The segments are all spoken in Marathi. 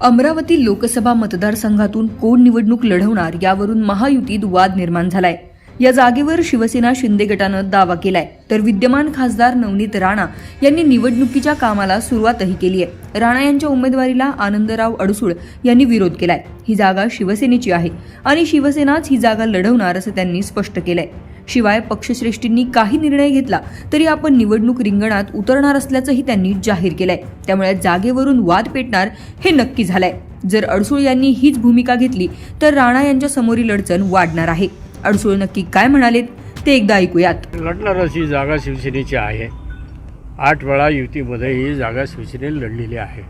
अमरावती लोकसभा मतदारसंघातून कोण निवडणूक लढवणार यावरून महायुतीत वाद निर्माण झालाय. या जागेवर शिवसेना शिंदे गटानं दावा केलाय. तर विद्यमान खासदार नवनीत राणा यांनी निवडणुकीच्या कामाला सुरुवातही केली आहे. राणा यांच्या उमेदवारीला आनंदराव अडसूळ यांनी विरोध केलाय. ही जागा शिवसेनेची आहे आणि शिवसेनाच ही जागा लढवणार असं त्यांनी स्पष्ट केलंय. शिवाय पक्षश्रेष्ठींनी काही निर्णय घेतला तरी आपण निवडणूक रिंगणात उतरणार असल्याचंही त्यांनी जाहीर केलंय. त्यामुळे जागेवरून वाद पेटणार हे नक्की झालंय. जर अडसूळ यांनी हीच भूमिका घेतली तर राणा यांच्या समोरील अडचण वाढणार आहे. अडसूळ नक्की काय म्हणालेत ते एकदा ऐकूयात. लढणार अशी जागा शिवसेनेची आहे. आठ वेळा युतीमध्ये ही जागा शिवसेनेने लढलेली आहे.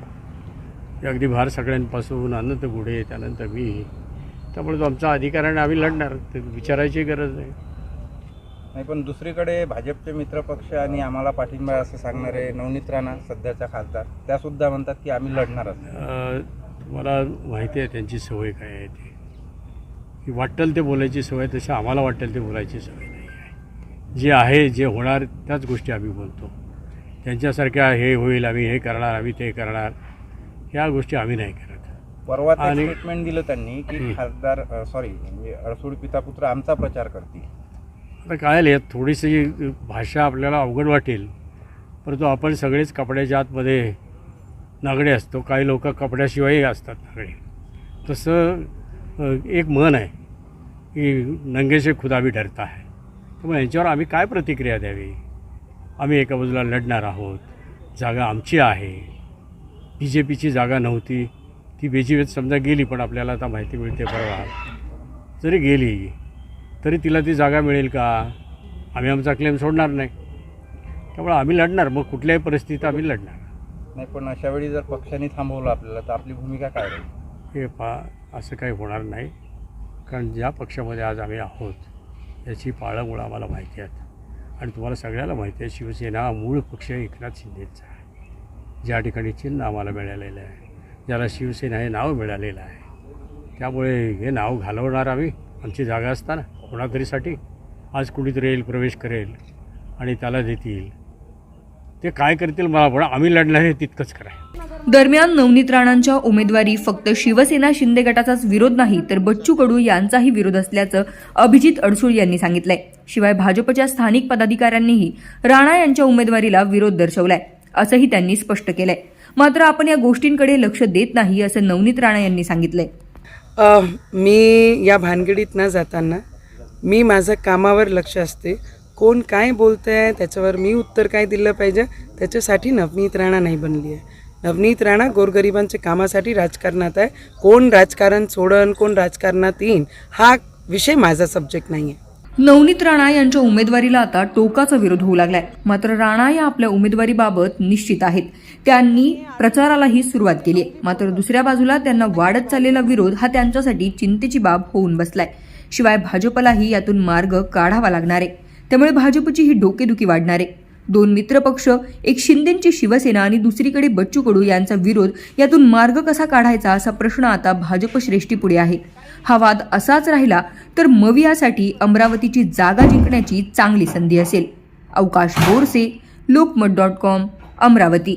अगदी भार सगळ्यांपासून अनंत गुढे त्यानंतर मी. त्यामुळे तो आमचा अधिकार आणि आम्ही लढणार. ते विचारायची गरज नाही. नाही पण दुसरीकडे भाजपचे मित्रपक्ष आणि आम्हाला पाठिंबा आहे असं सांगणारे नवनीत राणा सध्याच्या खासदार त्या सुद्धा म्हणतात की आम्ही लढणारच अं, मला माहिती आहे त्यांची सवय काय आहे ती? की वाटेल ते बोलायची सवय तशी आम्हाला वाटेल ते बोलायची सवय नाही आहे. जे आहे जे होणार त्याच गोष्टी आम्ही बोलतो. त्यांच्यासारख्या हे होईल आम्ही हे करणार आम्ही ते करणार ह्या गोष्टी आम्ही नाही करत. परवा स्टेटमेंट दिलं त्यांनी की. खासदार सॉरी म्हणजे अडसूळ पिता पुत्र आमचा प्रचार करतील. आता काय यात थोडीशी भाषा आपल्याला अवघड वाटेल. परंतु आपण सगळेच कपड्याच्या आतमध्ये नागडे असतो. काही लोक कपड्याशिवायही असतात नागडे. तसं एक मन आहे की नंगेसे खुदा भी डरता आहे त्यामुळे यांच्यावर आम्ही काय प्रतिक्रिया द्यावी? आम्ही एका बाजूला लढणार आहोत. जागा आमची आहे. बी जे पीची जागा नव्हती. ती बेजीवेत समजा गेली पण आपल्याला आता माहिती मिळते परवा. जरी गेली तरी तिला ती जागा मिळेल का? आम्ही आमचा क्लेम सोडणार नाही. त्यामुळे आम्ही लढणार. मग कुठल्याही परिस्थितीत आम्ही लढणार. नाही पण अशा वेळी जर पक्षाने थांबवलं आपल्याला तर आपली भूमिका काय राहील? हे पा असं काही होणार नाही. कारण ज्या पक्षामध्ये आज आम्ही आहोत याची पाळंमुळं आम्हाला माहिती आहेत. आणि तुम्हाला सगळ्याला माहिती आहे शिवसेना हा मूळ पक्ष एकनाथ शिंदेचा आहे. ज्या ठिकाणी चिन्ह आम्हाला मिळालेलं आहे ज्याला शिवसेना हे नाव मिळालेलं आहे त्यामुळे हे नाव घालवणार आम्ही. आमची जागा असताना कोणातरीसाठी आज कुणीतरी येईल प्रवेश करेल आणि त्याला देतील. ते काय करतील मला पण आम्ही लढणार हे तितकंच करा दरम्यान नवनीत राणांच्या उमेदवारी फक्त शिवसेना शिंदे गटाचाच विरोध नाही तर बच्चू कडू यांचाही विरोध असल्याचं अभिजित अडसूळ यांनी सांगितलंय. शिवाय भाजपच्या स्थानिक पदाधिकाऱ्यांनीही राणा यांच्या उमेदवारीला विरोध दर्शवलाय असंही त्यांनी स्पष्ट केलंय. मात्र आपण या गोष्टींकडे लक्ष देत नाही असं नवनीत राणा यांनी सांगितलंय. मी या भानगडीत न जाताना मी माझं कामावर लक्ष असते. कोण काय बोलतं आहे त्याच्यावर मी उत्तर काय दिलं पाहिजे त्याच्यासाठी नवनीत राणा नाही बनली आहे. नवनीत राणा गोरगरिबांच्या कामासाठी राजकारणात आहे. कोण राजकारण सोडन कोण राजकारणात येईन हा विषय माझा सब्जेक्ट नाही आहे नवनीत राणा यांच्या उमेदवारीला आता टोकाचा विरोध होऊ लागलाय. मात्र राणा या आपल्या उमेदवारीबाबत निश्चित आहेत. त्यांनी प्रचारालाही सुरुवात केली आहे. मात्र दुसऱ्या बाजूला त्यांना वाढत चाललेला विरोध हा त्यांच्यासाठी चिंतेची बाब होऊन बसलाय. शिवाय भाजपलाही यातून मार्ग काढावा लागणार आहे. त्यामुळे भाजपची ही डोकेदुखी वाढणार आहे. दोन मित्रपक्ष एक शिंदेची शिवसेना आणि दुसरीकडे बच्चू कडू यांचा विरोध यातून मार्ग कसा काढायचा असा प्रश्न आता भाजप श्रेष्ठीपुढे आहे. हा वाद असाच राहिला तर मवियासाठी अमरावतीची जागा जिंकण्याची चांगली संधी असेल. Avkash Borse Lokmat dot com Amravati.